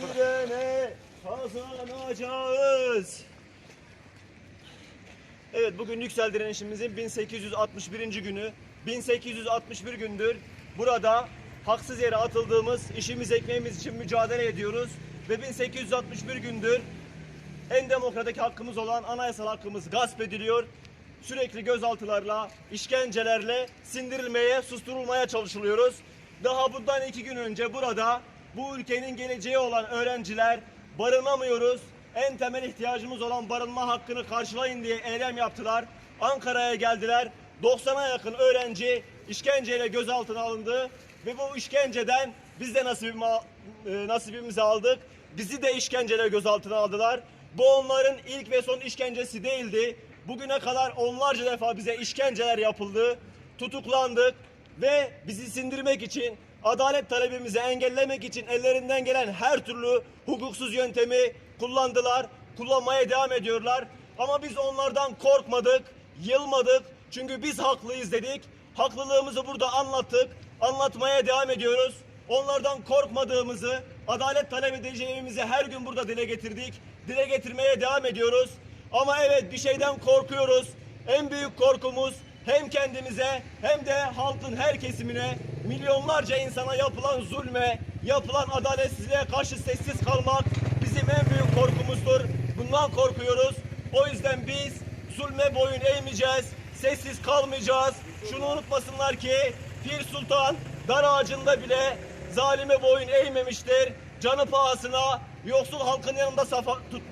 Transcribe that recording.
direne kazanacağız. Evet bugün yüksel direnişimizin 1861. günü. 1861 gündür burada haksız yere atıldığımız işimiz ekmeğimiz için mücadele ediyoruz. Ve 1861 gündür en demokratik hakkımız olan anayasal hakkımız gasp ediliyor. Sürekli gözaltılarla, işkencelerle sindirilmeye, susturulmaya çalışılıyoruz. Daha bundan iki gün önce burada bu ülkenin geleceği olan öğrenciler barınamıyoruz. En temel ihtiyacımız olan barınma hakkını karşılayın diye eylem yaptılar. Ankara'ya geldiler. 90'a yakın öğrenci işkenceyle gözaltına alındı ve bu işkenceden biz de nasibimi, e, nasibimizi aldık. Bizi de işkenceyle gözaltına aldılar. Bu onların ilk ve son işkencesi değildi. Bugüne kadar onlarca defa bize işkenceler yapıldı. Tutuklandık ve bizi sindirmek için, adalet talebimizi engellemek için ellerinden gelen her türlü hukuksuz yöntemi kullandılar. Kullanmaya devam ediyorlar. Ama biz onlardan korkmadık, yılmadık. Çünkü biz haklıyız dedik. Haklılığımızı burada anlattık. Anlatmaya devam ediyoruz. Onlardan korkmadığımızı, adalet talep edeceğimizi her gün burada dile getirdik. Dile getirmeye devam ediyoruz. Ama evet bir şeyden korkuyoruz. En büyük korkumuz hem kendimize hem de halkın her kesimine milyonlarca insana yapılan zulme, yapılan adaletsizliğe karşı sessiz kalmak bizim en büyük korkumuzdur. Bundan korkuyoruz. O yüzden biz zulme boyun eğmeyeceğiz. Sessiz kalmayacağız. Şunu unutmasınlar ki Pir Sultan dar ağacında bile zalime boyun eğmemiştir. Canı pahasına yoksul halkın yanında safa tut